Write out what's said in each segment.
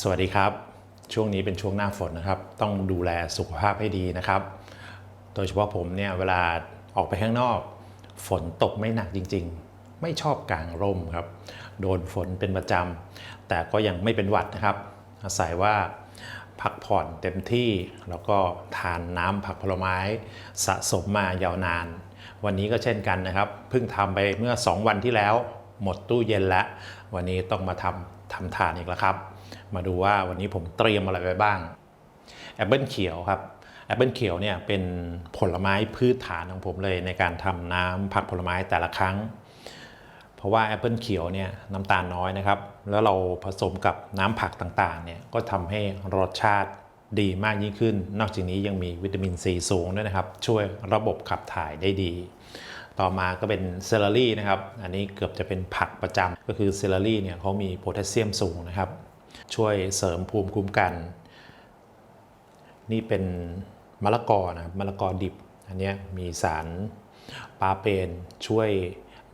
สวัสดีครับ ช่วงนี้เป็นช่วงหน้าฝนนะครับ ต้องดูแลสุขภาพให้ดีนะครับ โดยเฉพาะผมเนี่ยเวลาออกไปข้างนอก ฝนตกไม่หนักจริง ๆ ไม่ชอบกลางร่มครับ โดนฝนเป็นประจำแต่ก็ยังไม่เป็นหวัดนะครับ อาศัยว่าพักผ่อนเต็มที่แล้วก็ทานน้ำผักผลไม้สะสมมายาวนาน วันนี้ก็เช่นกันนะครับ เพิ่งทำไปเมื่อ 2 วันที่แล้ว หมดตู้เย็นแล้ว วันนี้ต้องมาทำทำทานอีกแล้วครับ มาดูว่าวันนี้ผมเตรียมอะไรไว้บ้างแอปเปิลเขียวครับแอปเปิลเขียวเนี่ยเป็นผลไม้พืชฐานของผมเลยในการทำน้ำผักผลไม้แต่ละครั้ง เพราะว่าแอปเปิลเขียวเนี่ยน้ำตาลน้อยนะครับ แล้วเราผสมกับน้ำผักต่างๆเนี่ยก็ทำให้รสชาติดีมากยิ่งขึ้น นอกจากนี้ยังมีวิตามินซีสูงด้วยนะครับ ช่วยระบบขับถ่ายได้ดี ต่อมาก็เป็นเซลลารี่นะครับ อันนี้เกือบจะเป็นผักประจำก็คือเซลลารี่เนี่ยเขามีโพแทสเซียมสูงนะครับ ช่วยเสริมภูมิคุ้มกัน นี่เป็นมะละกอนะครับมะละกอดิบ อันนี้มีสารปาเปนช่วย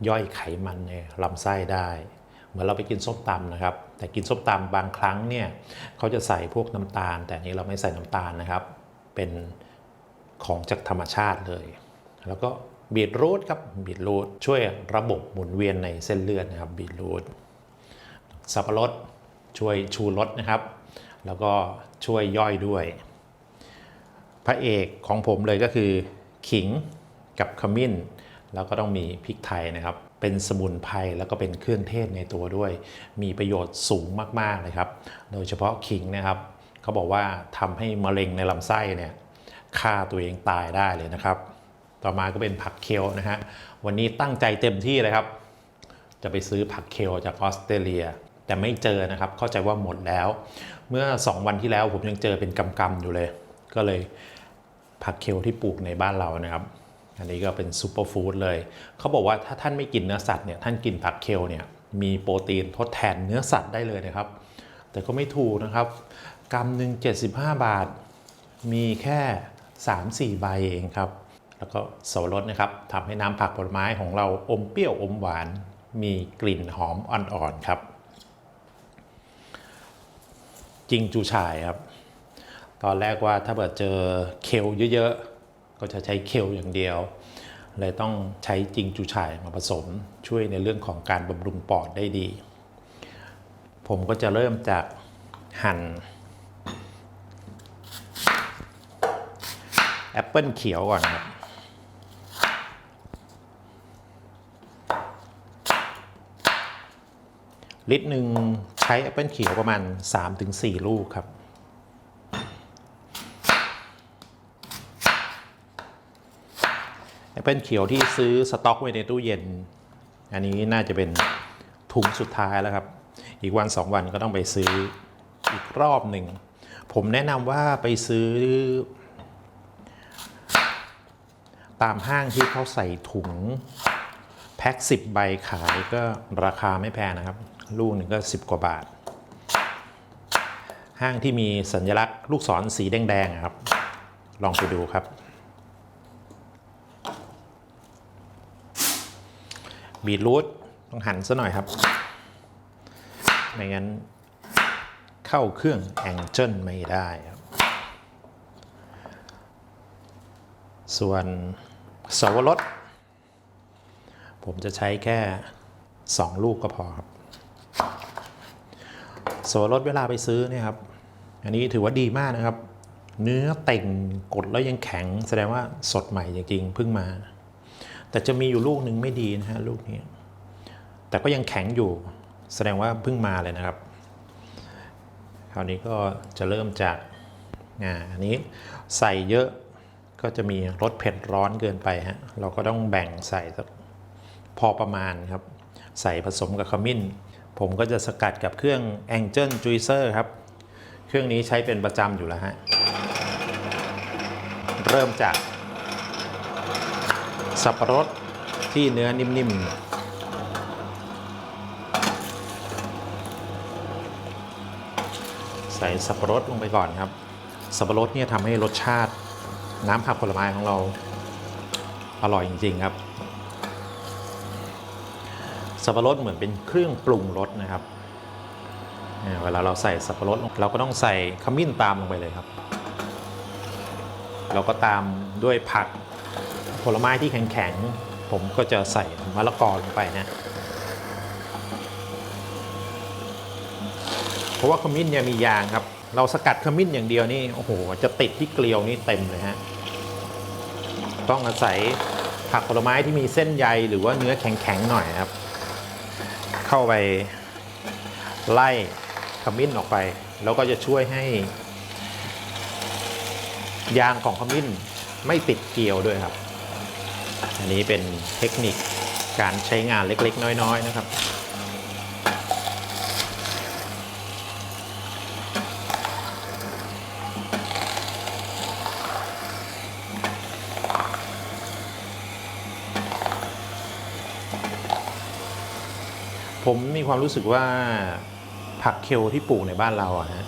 ย่อยไขมันในลำไส้ได้ เหมือนเราไปกินส้มตำนะครับ แต่กินส้มตำบางครั้งเนี่ยเขาจะใส่พวกน้ำตาล แต่อันนี้เราไม่ใส่น้ำตาลนะครับ เป็นของจากธรรมชาติเลย แล้วก็บีทรูทครับบีทรูทช่วยระบบหมุนเวียนในเส้นเลือดนะครับบีทรูทสับปะรด ช่วยชูรสนะครับ แล้วก็ช่วยย่อยด้วย พระเอกของผมเลยก็คือขิงกับขมิ้น แล้วก็ต้องมีพริกไทยนะครับ เป็นสมุนไพรแล้วก็เป็นเครื่องเทศในตัวด้วย มีประโยชน์สูงมากๆเลยครับ โดยเฉพาะขิงนะครับเขาบอกว่าทำให้มะเร็งในลำไส้เนี่ยฆ่าตัวเองตายได้เลยนะครับ ต่อมาก็เป็นผักเคลนะฮะวันนี้ตั้งใจเต็มที่เลยครับ จะไปซื้อผักเคลจากออสเตรเลีย แต่ไม่เจอนะครับ เข้าใจว่าหมดแล้ว เมื่อ 2 วันที่แล้วผมยังเจอเป็นกำๆอยู่เลย ก็เลยผักเคลที่ปลูกในบ้านเรานะครับ อันนี้ก็เป็นซูเปอร์ฟู้ดเลย เขาบอกว่าถ้าท่านไม่กินเนื้อสัตว์เนี่ย ท่านกินผักเคลเนี่ย มีโปรตีนทดแทนเนื้อสัตว์ได้เลยนะครับ แต่ก็ไม่ถูกนะครับ กรัมหนึ่ง75 บาท มีแค่ 3-4 ใบเองครับ แล้วก็สวรสนะครับทำให้น้ำผักผลไม้ของเราอมเปรี้ยวอมหวาน มีกลิ่นหอมอ่อนๆครับ จิงจูชายครับ ตอนแรกว่าถ้าเกิดเจอเคลเยอะๆ ก็จะใช้เคลอย่างเดียว เลยต้องใช้จิงจูชายมาผสมช่วยในเรื่องของการบำรุงปอดได้ดี ผมก็จะเริ่มจากหั่นแอปเปิลเขียวก่อนครับลิตรหนึ่ง ช้แอปเปิลเขียวประมาณ 3-4 ลูกครับ แอปเปิลเขียวที่ซื้อสต็อกไว้ในตู้เย็น อันนี้น่าจะเป็นถุงสุดท้ายแล้วครับ อีกวัน 2 วันก็ต้องไปซื้ออีกรอบหนึ่ง ผมแนะนำว่าไปซื้อ ตามห้างที่เขาใส่ถุง แพ็ค 10 ใบขายก็ราคาไม่แพงนะครับ ลูกหนึ่งก็ 10 กว่าบาท ห้างที่มีสัญลักษณ์ลูกศรสีแดงๆครับ ลองไปดูครับ บีทรูทต้องหั่นซะหน่อยครับ ไม่งั้นเข้าเครื่องแองเจิลไม่ได้ครับ ส่วนสวรสผมจะใช้แค่ 2 ลูกก็พอครับ สวรสเวลาไปซื้อเนี่ยครับ อันนี้ถือว่าดีมากนะครับ เนื้อเต่งกดแล้วยังแข็ง แสดงว่าสดใหม่จริงๆเพิ่งมา แต่จะมีอยู่ลูกหนึ่งไม่ดีนะฮะลูกนี้ แต่ก็ยังแข็งอยู่ แสดงว่าเพิ่งมาเลยนะครับ คราวนี้ก็จะเริ่มจากอ่าอันนี้ใส่เยอะก็จะมีรสเผ็ดร้อนเกินไปฮะเราก็ต้องแบ่งใส่สักพอประมาณครับ ใส่ผสมกับขมิ้น ผมก็จะสกัดกับเครื่อง Angel Juicer ครับ เครื่องนี้ใช้เป็นประจำอยู่แล้วฮะ เริ่มจาก สับปะรดที่เนื้อนิ่มๆใส่สับปะรดลงไปก่อนครับ สับปะรดเนี่ยทำให้รสชาติน้ำผักผลไม้ของเราอร่อยจริง ๆ ครับ สับปะรดเหมือนเป็นเครื่องปรุงรสนะครับ เวลาเราใส่สับปะรดลงเราก็ต้องใส่ขมิ้นตามลงไปเลยครับ เราก็ตามด้วยผักผลไม้ที่แข็งๆ ผมก็จะใส่มะละกอลงไปนะ เพราะว่าขมิ้นเนี่ยมียางครับ เราสกัดขมิ้นอย่างเดียวนี่โอ้โหจะติดที่เกลียวนี่เต็มเลยฮะ ต้องอาศัยผักผลไม้ที่มีเส้นใยหรือว่าเนื้อแข็งๆหน่อยครับ เข้าไปไล่ขมิ้นออกไป แล้วก็จะช่วยให้ยางของขมิ้นไม่ติดเกลียวด้วยครับ อันนี้เป็นเทคนิคการใช้งานเล็กๆ น้อย ๆ นะครับ ผมมีความรู้สึกว่าผักเคลที่ปลูกในบ้านเราอะฮะ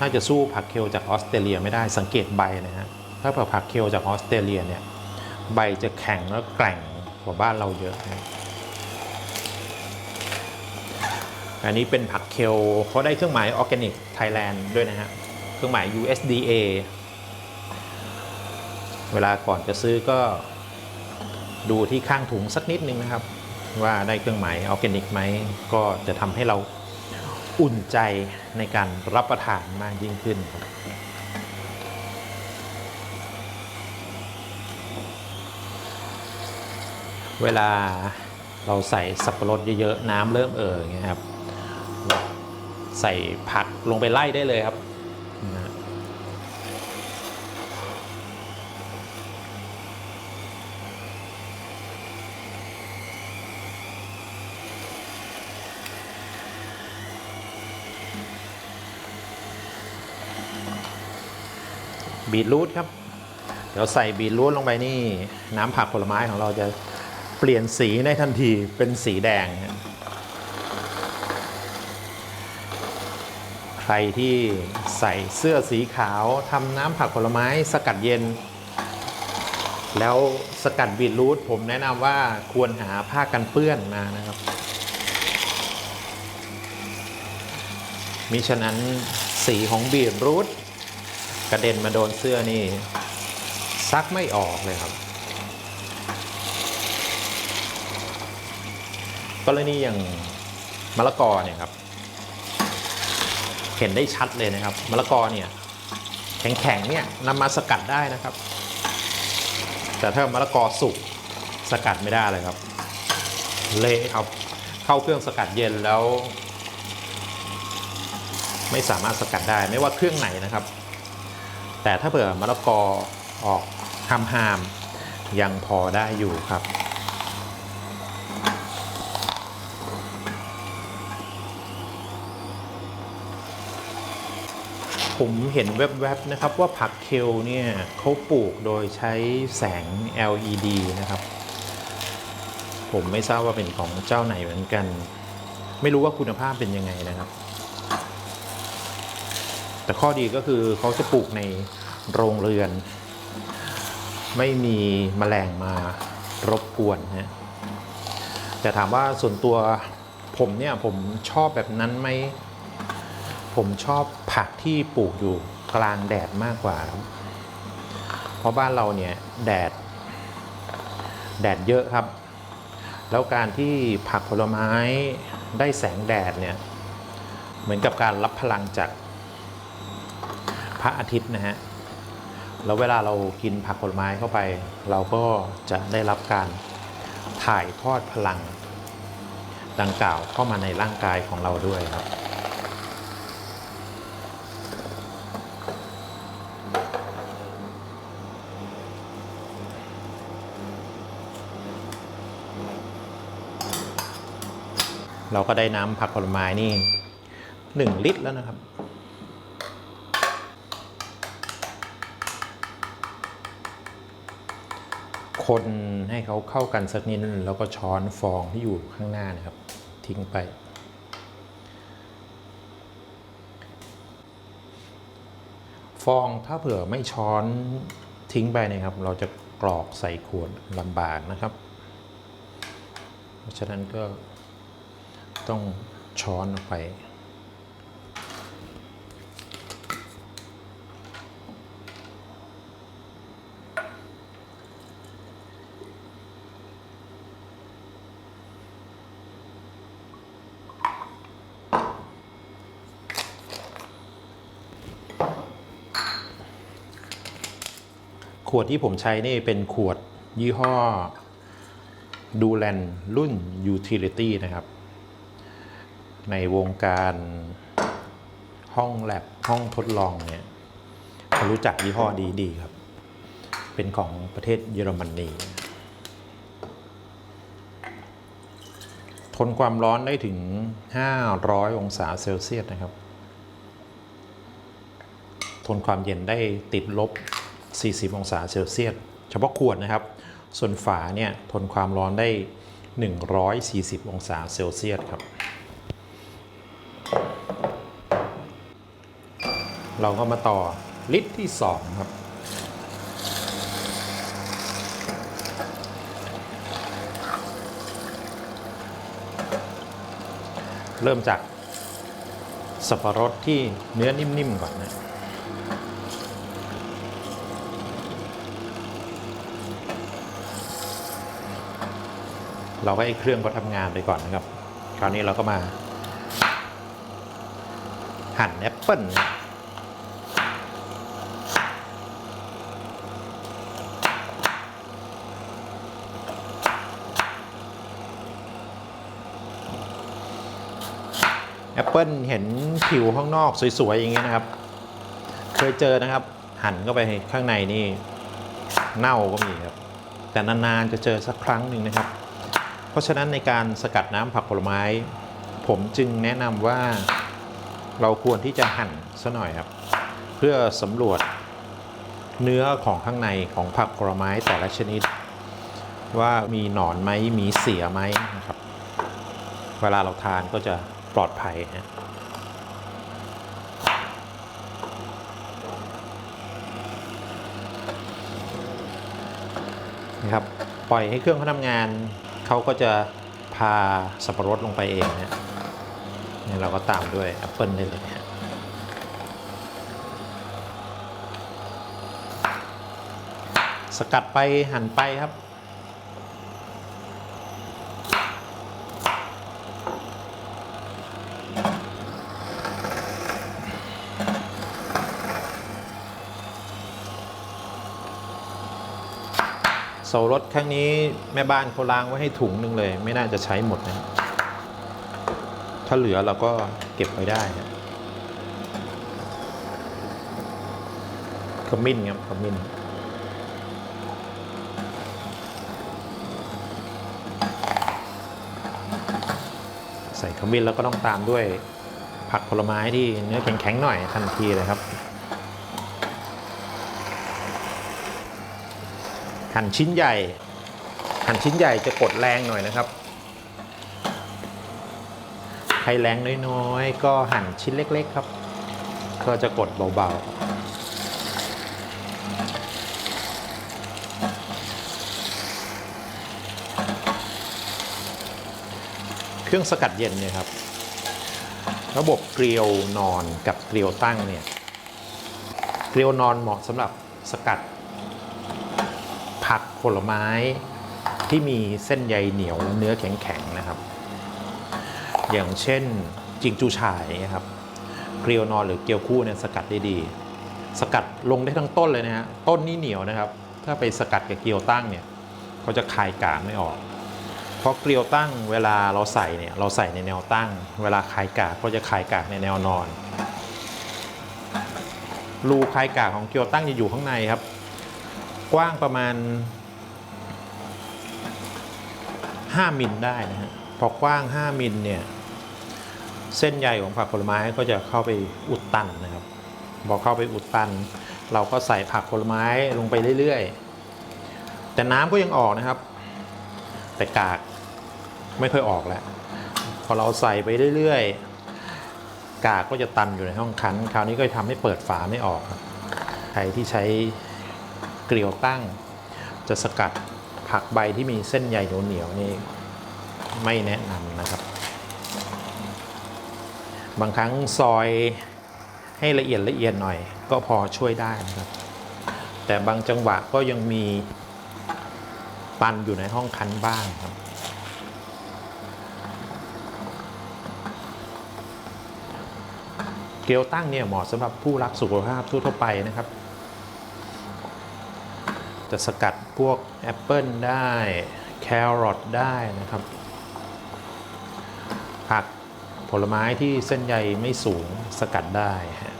น่าจะสู้ผักเคลจากออสเตรเลียไม่ได้สังเกตใบนะฮะถ้าผักเคลจากออสเตรเลียเนี่ยใบจะแข็งแล้วแกร่งกว่าบ้านเราเยอะนะอันนี้เป็นผักเคลเขาได้เครื่องหมายออร์แกนิกไทยแลนด์ด้วยนะฮะเครื่องหมาย USDA เวลาก่อนจะซื้อก็ดูที่ข้างถุงสักนิดนึงนะครับ ว่าได้เครื่องหมายออร์แกนิกไหมก็จะทำให้เราอุ่นใจในการรับประทานมากยิ่งขึ้นครับเวลาเราใส่สับปะรดเยอะๆ น้ำเริ่มเอ่ออย่างเงี้ยครับ ใส่ผักลงไปไล่ได้เลยครับ บีทรูทครับ เดี๋ยวใส่บีทรูทลงไปนี่ น้ำผักผลไม้ของเราจะเปลี่ยนสีได้ทันทีเป็นสีแดง ใครที่ใส่เสื้อสีขาวทำน้ำผักผลไม้สกัดเย็น แล้วสกัดบีทรูทผมแนะนำว่าควรหาผ้ากันเปื้อนมานะครับมิฉะนั้นสีของบีทรูท กระเด็นมาโดนเสื้อนี่ซักไม่ออกเลยครับ กรณีอย่างมะละกอเนี่ยครับ เห็นได้ชัดเลยนะครับมะละกอเนี่ยแข็งๆเนี่ยนำมาสกัดได้นะครับ แต่ถ้ามะละกอสุกสกัดไม่ได้เลยครับ เละครับเข้าเครื่องสกัดเย็นแล้ว ไม่สามารถสกัดได้ไม่ว่าเครื่องไหนนะครับ แต่ถ้าเผื่อมะละกอออกหามหามยังพอได้อยู่ครับผมเห็นแวบๆนะครับว่าผักเคลเนี่ยเขาปลูกโดยใช้แสง LED นะครับ ผมไม่ทราบว่าเป็นของเจ้าไหนเหมือนกัน ไม่รู้ว่าคุณภาพเป็นยังไงนะครับ แต่ข้อดีก็คือเขาจะปลูกในโรงเรือน ไม่มีแมลงมารบกวนนะแต่ถามว่าส่วนตัวผมเนี่ยผมชอบแบบนั้นไหมผมชอบผักที่ปลูกอยู่กลางแดดมากกว่า เพราะบ้านเราเนี่ยแดด แดดเยอะครับ แล้วการที่ผักผลไม้ได้แสงแดดเนี่ย เหมือนกับการรับพลังจาก พระอาทิตย์นะฮะแล้วเวลาเรากินผักผลไม้เข้าไป เราก็จะได้รับการถ่ายทอดพลัง ดังกล่าวเข้ามาในร่างกายของเราด้วยครับเราก็ได้น้ำผักผลไม้นี่หนึ่งลิตรแล้วนะครับ คนให้เขาเข้ากันสักนิดนึงแล้วก็ช้อนฟองที่อยู่ข้างหน้านะครับ ทิ้งไป ฟองถ้าเผื่อไม่ช้อนทิ้งไปนะครับ เราจะกรอกใส่ขวดลำบากนะครับ เพราะฉะนั้นก็ต้องช้อนออกไป วดที่ผมใช้นี่เป็นขวดยี่ห้อดูแลนรุ่น Utility นะครับ ในวงการห้องแลบห้องทดลองเนี่ยรู้จักยี่ห้อดีดีๆครับ เป็นของประเทศเยอรมนีทนความร้อนได้ถึง 500 องศาเซลเซียสนะครับ ทนความเย็นได้ติดลบ 40 องศาเซลเซียสเฉพาะขวดนะครับ ส่วนฝาเนี่ยทนความร้อนได้ 140 องศาเซลเซียสครับ เราก็มาต่อลิตรที่ 2 ครับเริ่มจากสับปะรดที่เนื้อนิ่มๆก่อนนะ เราก็ให้เครื่องก็ทำงานไปก่อนนะครับ คราวนี้เราก็มา หั่นแอปเปิ้ลแอปเปิ้ลเห็นผิวข้างนอกสวย ๆ อย่างเงี้ยนะครับ เคยเจอนะครับ หั่นเข้าไปข้างในนี่ เน่าก็มีครับ แต่นาน ๆ จะเจอสักครั้งหนึ่งนะครับ เพราะฉะนั้นในการสกัดน้ำผักผลไม้ ผมจึงแนะนำว่าเราควรที่จะหั่นซะหน่อยครับ เพื่อสำรวจเนื้อของข้างในของผักผลไม้แต่ละชนิด ว่ามีหนอนไหมมีเสียไหมนะครับ เวลาเราทานก็จะปลอดภัยนะนะครับปล่อยให้เครื่องเขาทำงาน เขาก็จะพาสับปะรดลงไปเองนะนี่เราก็ตามด้วยแอปเปิลได้เลยฮะสกัดไปหั่นไปครับ โซรถครั้งนี้แม่บ้านเขาล้างไว้ให้ถุงหนึ่งเลย ไม่น่าจะใช้หมดนะถ้าเหลือเราก็เก็บไว้ได้นะขมิ้นครับขมิ้นใส่ขมิ้นแล้วก็ต้องตามด้วยผักผลไม้ที่เนื้อแข็งๆหน่อยทันทีเลยครับ หั่นชิ้นใหญ่ หั่นชิ้นใหญ่จะกดแรงหน่อยนะครับ ใครแรงน้อยๆ ก็หั่นชิ้นเล็ก ๆ ครับ ก็จะกดเบาๆ เครื่องสกัดเย็นเนี่ยครับ ระบบเกลียวนอนกับเกลียวตั้งเนี่ย เกลียวนอนเหมาะสำหรับสกัด ผลไม้ที่มีเส้นใยเหนียวเนื้อแข็งๆนะครับ อย่างเช่นจิงจูฉายนะครับเกลียวนอนหรือเกลียวคู่เนี่ยสกัดได้ดี สกัดลงได้ทั้งต้นเลยนะฮะต้นนี่เหนียวนะครับ ถ้าไปสกัดกับเกลียวตั้งเนี่ยเขาจะคายกากไม่ออก เพราะเกลียวตั้งเวลาเราใส่เนี่ยเราใส่ในแนวตั้ง เวลาคายกากก็จะคายกากในแนวนอน รูคายกากของเกลียวตั้งจะอยู่ข้างในครับ กว้างประมาณ 5มิลได้นะฮะพอกว้าง 5มิลเนี่ยเส้นใยของผักผลไม้ก็จะเข้าไปอุดตันนะครับพอเข้าไปอุดตัน เราก็ใส่ผักผลไม้ลงไปเรื่อยๆ แต่น้ำก็ยังออกนะครับ แต่กากไม่ค่อยออกแล้ว พอเราใส่ไปเรื่อยๆ กากก็จะตันอยู่ในห้องคั้น คราวนี้ก็ทำให้เปิดฝาไม่ออก ใครที่ใช้เกลียวตั้งจะสกัด ผักใบที่มีเส้นใยเหนียวๆนี่ไม่แนะนำนะครับ บางครั้งซอยให้ละเอียดละเอียดหน่อย ก็พอช่วยได้นะครับ แต่บางจังหวะก็ยังมีตันอยู่ในห้องคันบ้างครับ เกลียวตั้งเนี่ยเหมาะสำหรับผู้รักสุขภาพทั่วไปนะครับ จะสกัดพวกแอปเปิลได้แครอทได้นะครับผักผลไม้ที่เส้นใยไม่สูงสกัดได้ฮะ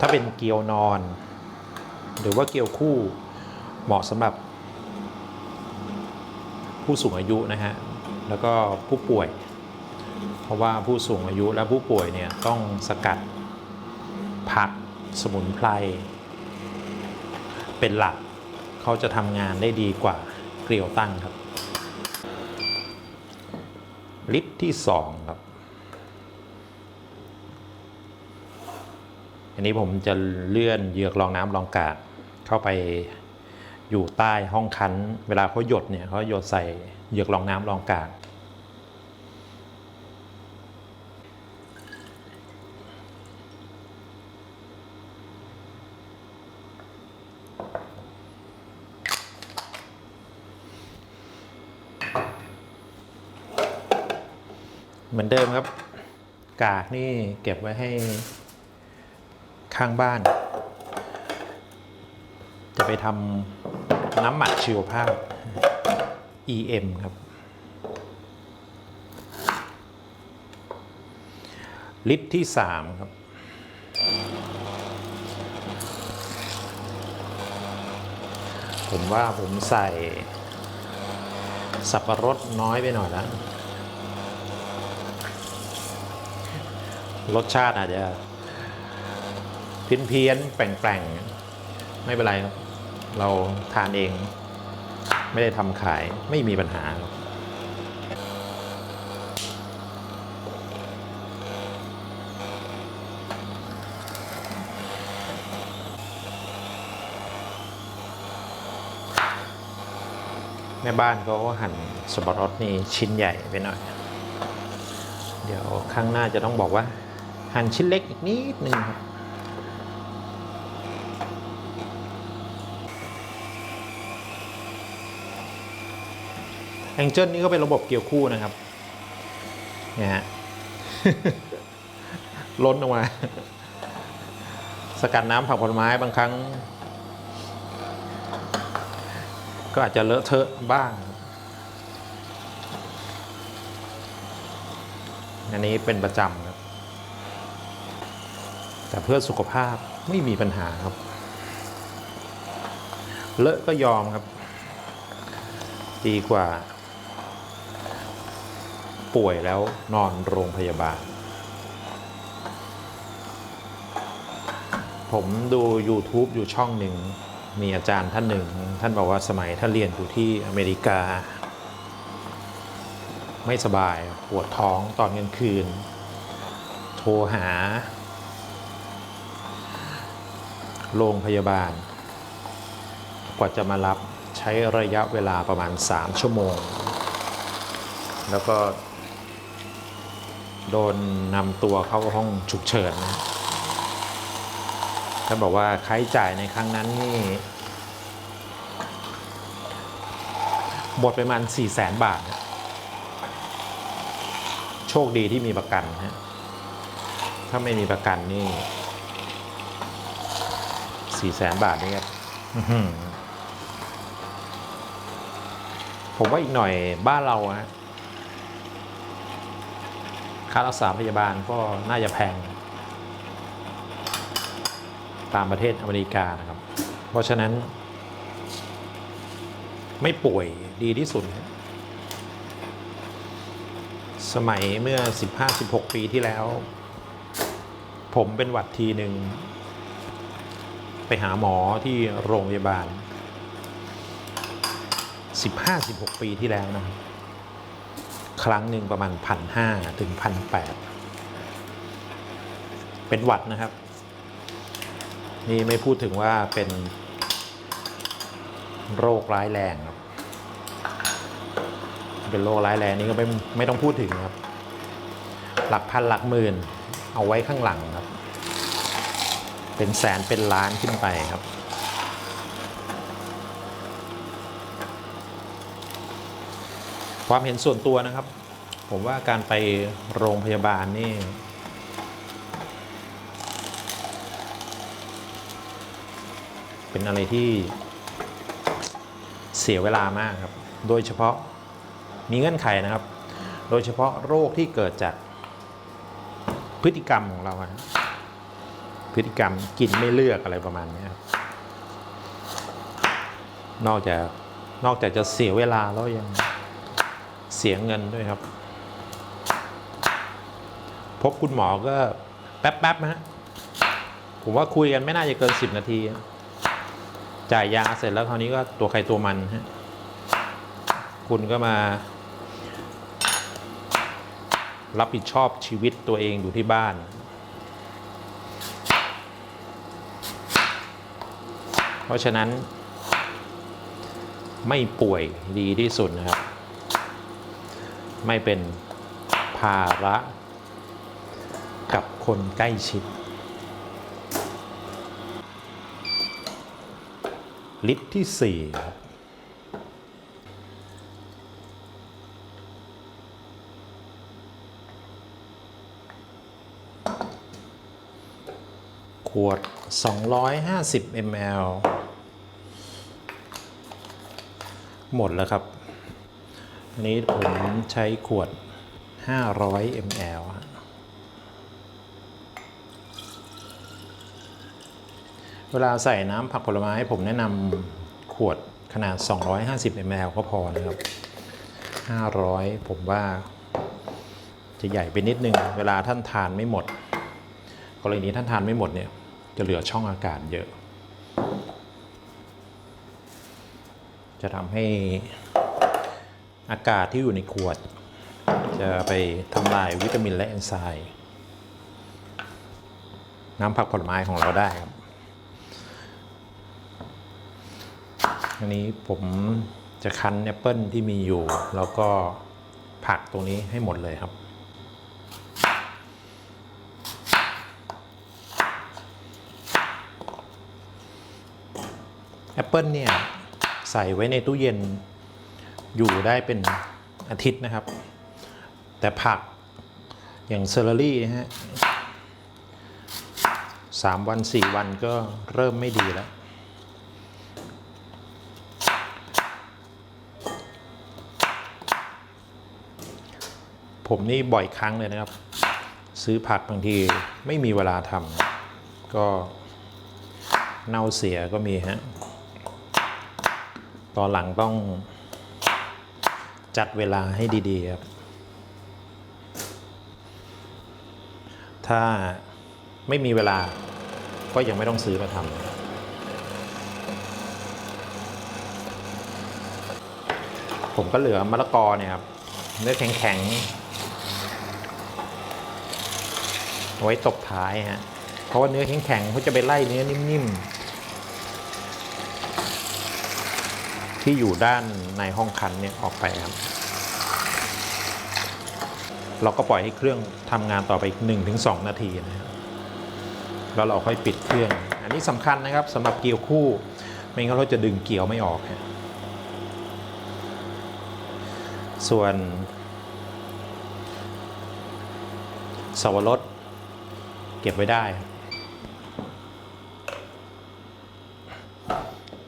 ถ้าเป็นเกี๊ยวนอน หรือว่าเกี๊ยวคู่เหมาะสำหรับผู้สูงอายุนะฮะ แล้วก็ผู้ป่วย เพราะว่าผู้สูงอายุและผู้ป่วยเนี่ยต้องสกัดผักสมุนไพรเป็นหลักเขาจะทำงานได้ดีกว่าเกลียวตั้งครับลิตรที่2ครับ อันนี้ผมจะเลื่อนเหยือกรองน้ำรองกาดเข้าไปอยู่ใต้ห้องคั้น เวลาเขาหยดเนี่ยเขาหยดใส่ เหยือกรองน้ำรองกาดเหมือนเดิมครับ กากนี่เก็บไว้ให้ข้างบ้าน จะไปทำน้ำหมักชีวภาพ EM ครับ ลิตรที่ 3 ครับ ผมว่าผมใส่ สับปะรดน้อยไปหน่อยแล้ว รสชาติอาจจะเพี้ยนๆแปลงๆ ไม่เป็นไรครับ เราทานเอง ไม่ได้ทำขายไม่มีปัญหาครับแม่บ้านเขาก็หั่นสับปะรดนี่ชิ้นใหญ่ไปหน่อย เดี๋ยวข้างหน้าจะต้องบอกว่า หั่นชิ้นเล็กอีกนิดนึงครับ แองเจิลนี่ก็เป็นระบบเกี่ยวคู่นะครับเนี่ยฮะล้นออกมา สกัดน้ำผักผลไม้บางครั้ง ก็อาจจะเลอะเทอะบ้าง อันนี้เป็นประจำครับ แต่เพื่อสุขภาพไม่มีปัญหาครับ เลอะก็ยอมครับ ดีกว่า ป่วยแล้วนอนโรงพยาบาล ผมดู YouTube อยู่ช่องหนึ่ง มีอาจารย์ท่านหนึ่ง ท่านบอกว่าสมัยท่านเรียนอยู่ที่อเมริกา ไม่สบายปวดท้องตอนกลางคืน โทรหา โรงพยาบาล กว่าจะมารับใช้ระยะเวลาประมาณ 3 ชั่วโมง แล้วก็ โดนนำตัวเข้าห้องฉุกเฉินนะท่านบอกว่าค่าใช้จ่ายในครั้งนั้นนี่หมดไปประมาณ4 0 0แสนบาท โชคดีที่มีประกันฮะ ถ้าไม่มีประกันนี่4 0 0แสนบาทนี่ครับผมว่าอีกหน่อยบ้านเราฮะ ค่ารักษาพยาบาลก็น่าจะแพง ตามประเทศอเมริกานะครับ เพราะฉะนั้น ไม่ป่วยดีที่สุด สมัยเมื่อ 15-16 ปีที่แล้ว ผมเป็นหวัดทีหนึ่ง ไปหาหมอที่โรงพยาบาล 15-16 ปีที่แล้วนะครับ ครั้งหนึ่งประมาณพันห้าถึงพันแปดเป็นหวัดนะครับ นี่ไม่พูดถึงว่าเป็นโรคร้ายแรงครับ เป็นโรคร้ายแรงนี่ก็ไม่ไม่ต้องพูดถึงครับ หลักพันหลักหมื่น เอาไว้ข้างหลังครับ เป็นแสนเป็นล้านขึ้นไปครับ ความเห็นส่วนตัวนะครับ ผมว่าการไปโรงพยาบาลนี่ เป็นอะไรที่เสียเวลามากครับ โดยเฉพาะมีเงื่อนไขนะครับ โดยเฉพาะโรคที่เกิดจากพฤติกรรมของเราอะพฤติกรรมกินไม่เลือกอะไรประมาณนี้ครับนอกจากนอกจากจะเสียเวลาแล้วยัง เสียเงินด้วยครับ พบคุณหมอก็แป๊บๆนะฮะผมว่าคุยกันไม่น่าจะเกิน 10 นาที จ่ายยาเสร็จแล้วคราวนี้ก็ตัวใครตัวมันฮะคุณก็มา รับผิดชอบชีวิตตัวเองอยู่ที่บ้านเพราะฉะนั้นไม่ป่วยดีที่สุดนะครับ ไม่เป็นภาระกับคนใกล้ชิด ลิตรที่ 4 ครับ ขวด 250 ml หมดแล้วครับ อันนี้ผมใช้ขวด 500 ml เวลาใส่น้ำผักผลไม้ผมแนะนำขวดขนาด 250 ml ก็พอนะครับ 500 ผมว่าจะใหญ่ไปนิดนึง เวลาท่านทานไม่หมด กรณีท่านทานไม่หมดเนี่ยจะเหลือช่องอากาศเยอะ จะทำให้ อากาศที่อยู่ในขวด จะไปทำลายวิตามินและเอนไซม์น้ำผักผลไม้ของเราได้ครับ อันนี้ผมจะคั้นแอปเปิลที่มีอยู่ แล้วก็ผักตรงนี้ให้หมดเลยครับแอปเปิลเนี่ย ใส่ไว้ในตู้เย็น อยู่ได้เป็นอาทิตย์นะครับ แต่ผักอย่างเซอร์รี่นะฮะสามวันสี่วันก็เริ่มไม่ดีแล้วผมนี่บ่อยครั้งเลยนะครับ ซื้อผักบางทีไม่มีเวลาทำก็เน่าเสียก็มีฮะตอนหลังต้อง จัดเวลาให้ดีๆครับ ถ้าไม่มีเวลาก็ยังไม่ต้องซื้อมาทำ ผมก็เหลือมะละกอเนี่ยครับเนื้อแข็งๆ ไว้ตบท้ายฮะ เพราะว่าเนื้อแข็งๆเขาจะไปไล่เนื้อนิ่มๆ ที่อยู่ด้านในห้องคันเนี่ยออกไปครับ เราก็ปล่อยให้เครื่องทำงานต่อไปอีก1-2 นาทีนะครับแล้วเราค่อยปิดเครื่อง อันนี้สำคัญนะครับสำหรับเกียวคู่ ไม่งั้นเราจะดึงเกียวไม่ออกฮะส่วนสวรสเก็บไว้ได้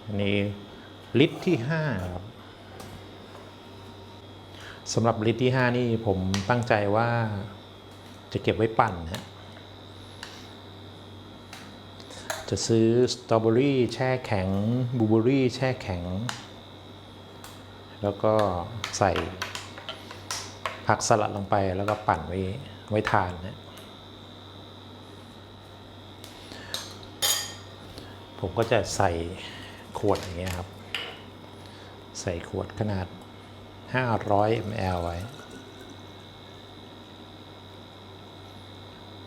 อันนี้ ลิตรที่5ครับสำหรับลิตรที่ 5 นี่ผมตั้งใจว่าจะเก็บไว้ปั่นฮะจะซื้อสตรอเบอรี่แช่แข็งบลูเบอรี่แช่แข็ง แล้วก็ใส่ผักสลัดลงไปแล้วก็ปั่นไว้ไว้ทานนะผมก็จะใส่ขวดอย่างเงี้ยครับ ใส่ขวดขนาด 500 ml ไว้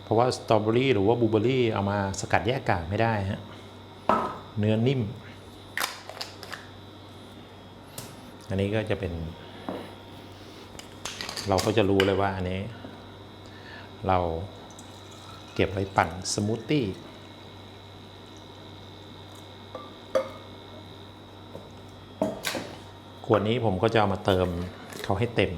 เพราะว่าสตรอเบอรี่หรือว่าบลูเบอรี่เอามาสกัดแยกกากไม่ได้ฮะ เนื้อนิ่ม อันนี้ก็จะเป็น เราก็จะรู้เลยว่าอันนี้ เราเก็บไว้ปั่นสมูทตี้ วดนี้ผมก็จะเอามาเติมเขาให้เต็ม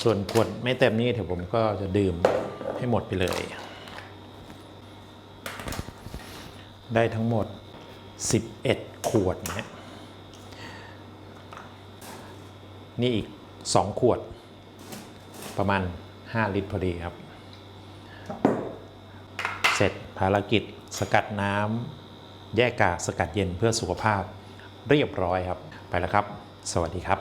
ส่วนขวดไม่เต็มนี่เดี๋ยวผมก็จะดื่มให้หมดไปเลย ได้ทั้งหมด 11 ขวดนะฮะนี่อีก 2 ขวด ประมาณ 5 ลิตรพอดีครับ เสร็จภารกิจสกัดน้ำ แยกกากสกัดเย็นเพื่อสุขภาพเรียบร้อยครับ ไปแล้วครับ สวัสดีครับ